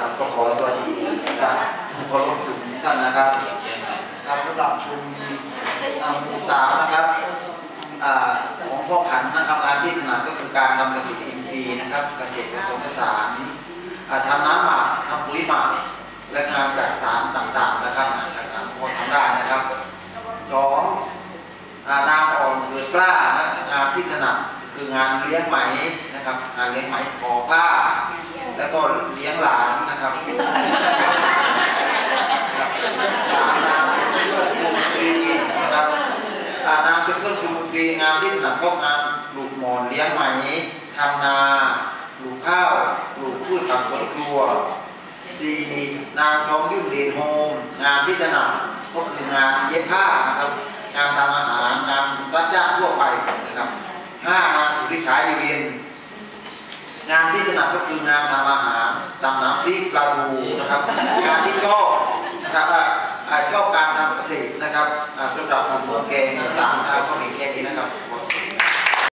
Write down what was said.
ครับก็ขอสวัสดีนะครับขอรบถึงท่านนะครับครับสำหรับกลุ่มอ่าหมู่สามนะครับของพ่อขันนะครับงานที่ถนัดก็คือการทำเกษตรอินทรีย์นะครับ เกษตรผสมผสานทำน้ำหมักทำปุ๋ยหมักและงานจากสารต่างๆนะครับจากสารพอทำได้นะครับสองนางอ่อนเกิดกล้างานที่ถนัดคืองานเลี้ยงไหมนะครับงานเลี้ยงไหมทอผ้า แล้วก็เลี้ยงหลานนะครับสามนามเป็นเพื่อนครูตรีนะครับ อ่านามเป็นเพื่อนครูตรีงานที่ถนัดก็งานปลูกหมอนเลี้ยงไหมทำนาปลูกข้าวปลูกพืชผักสวนครัวสี่นางท้องยุ่งเรียนโฮมงานที่ถนัดก็คืองานเย็บผ้านะครับงานทำอาหารงานรับจ้างทั่วไปนะครับห้านางสุริขายเรียนงานที่ถนัดก็คืองานทำอาหารตำน้ำพริกปลาทูนะครับงานที่ชอบ เข้าการทำเกษตรนะครับสุดยอดของวงแกงสามทางก็มีแกง